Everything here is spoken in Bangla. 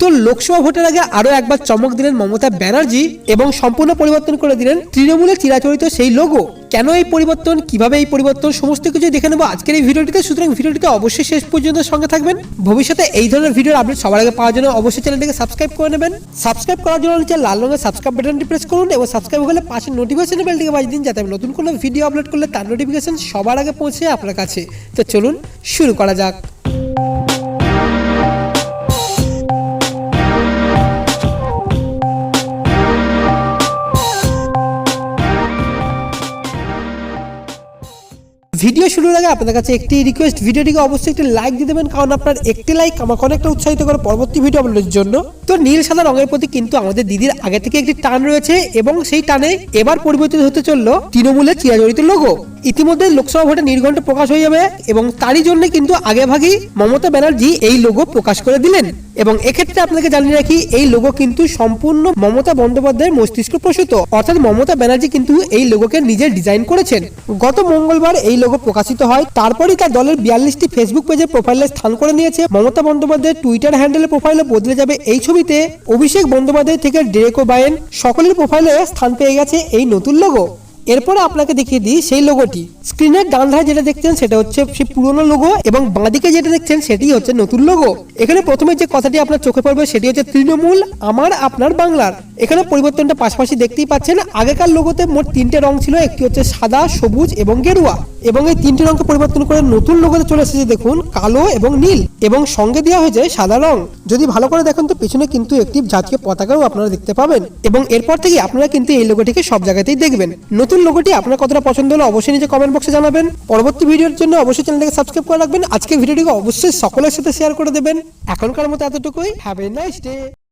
তো লোকসভা ভোটের আগে আরও একবার চমক দিলেন মমতা ব্যানার্জি এবং সম্পূর্ণ পরিবর্তন করে দিলেন তৃণমূলের চিরাচরিত সেই লোগো কেন এই পরিবর্তন? কীভাবে এই পরিবর্তন? সমস্ত কিছু দেখে নেব আজকের এই ভিডিওটিতে। সুতরাং ভিডিওটিতে অবশ্যই শেষ পর্যন্ত সঙ্গে থাকবেন। ভবিষ্যতে এই ধরনের ভিডিওর আপডেট সবার আগে পাওয়ার জন্য অবশ্যই চ্যানেলটিকে সাবস্ক্রাইব করে নেবেন। সাবস্ক্রাইব করার জন্য নিচে লাল রঙের সাবস্ক্রাইব বাটনটি প্রেস করুন এবং সাবস্ক্রাইব হলে পাশে নোটিফিকেশন বেলটিকে বাজিয়ে দিন যাতে নতুন কোনো ভিডিও আপলোড করলে তার নোটিফিকেশন সবার আগে পৌঁছে আপনার কাছে। তো চলুন, শুরু করা যাক। ভিডিও শুরুর আগে আপনাদের কাছে একটি রিকোয়েস্ট ভিডিওটিকে অবশ্যই একটি লাইক দিয়ে দেবেন, কারণ আপনার একটি লাইক আমাকে অনেকটা উৎসাহিত করে পরবর্তী ভিডিও আপলোডের জন্য। তো নীল সাদা রঙের প্রতি কিন্তু আমাদের দিদির আগে থেকে একটি টান রয়েছে এবং সেই টানে এবার পরিবর্তিত হতে চলল তৃণমূলের চিরাজড়িত লোগো ইতিমধ্যে লোকসভা ভোটে নির্ঘণ্ট প্রকাশ হয়ে যাবে এবং তারই জন্য কিন্তু আগে ভাগেই মমতা ব্যানার্জি এই লোগো প্রকাশ করে দিলেন। এবং এক্ষেত্রে আপনাকে জানিয়ে রাখি, এই লোগো কিন্তু সম্পূর্ণ মমতা বন্দ্যোপাধ্যায়ের মস্তিষ্ক প্রসূত। অর্থাৎ মমতা ব্যানার্জি কিন্তু এই লোগোকে নিজে ডিজাইন করেছেন। গত মঙ্গলবার এই লোগো প্রকাশিত হয়। তারপরই তার দলের বিয়াল্লিশটি ফেসবুক পেজে প্রোফাইলে স্থান করে নিয়েছে। মমতা বন্দ্যোপাধ্যায়ের টুইটার হ্যান্ডেলের প্রোফাইলে বদলে যাবে এই ছবিতে অভিষেক বন্দ্যোপাধ্যায় থেকে ডেরেকো বায়েন সকলের প্রোফাইলে স্থান পেয়ে গেছে এই নতুন লোগো এরপরে আপনাকে দেখিয়ে দিই সেই লোগোটি স্ক্রিনের ডান ধারে যেটা দেখছেন সেটা হচ্ছে সেই পুরনো লোগো এবং বাঁদিকে যেটা দেখছেন সেটি হচ্ছে নতুন লোগো এখানে প্রথমে যে কথাটি আপনার চোখে পড়বে সেটি হচ্ছে তৃণমূল আমার, আপনার, বাংলার। এখানে পরিবর্তনটা পাশাপাশি দেখতেই পাচ্ছেন, আগেকার লোগোতে মোট তিনটে রং ছিল, একটি হচ্ছে সাদা, সবুজ এবং গেরুয়া। এবং এই তিনটি রঙকে পরিবর্তন করে নতুন লোগোতে চলে এসেছে দেখুন, কালো এবং নীল। এবং সঙ্গে দেওয়া হয়েছে সাদা রং। যদি ভালো করে দেখেন তো পিছনে কিন্তু একটি জাতীয় পতাকাও আপনারা দেখতে পাবেন। এবং এরপর থেকে আপনারা কিন্তু এই লোগোটিকে সব জায়গাতেই দেখবেন। নতুন লোগোটি আপনার কতটা পছন্দ হলো অবশ্যই নিচে কমেন্ট বক্সে জানাবেন। পরবর্তী ভিডিওর জন্য অবশ্যই চ্যানেলটাকে সাবস্ক্রাইব করে রাখবেন। আজকে ভিডিওটিকে অবশ্যই সকলের সাথে শেয়ার করে দেবেন। এখনকার মতো এতটুকুই। Have a nice day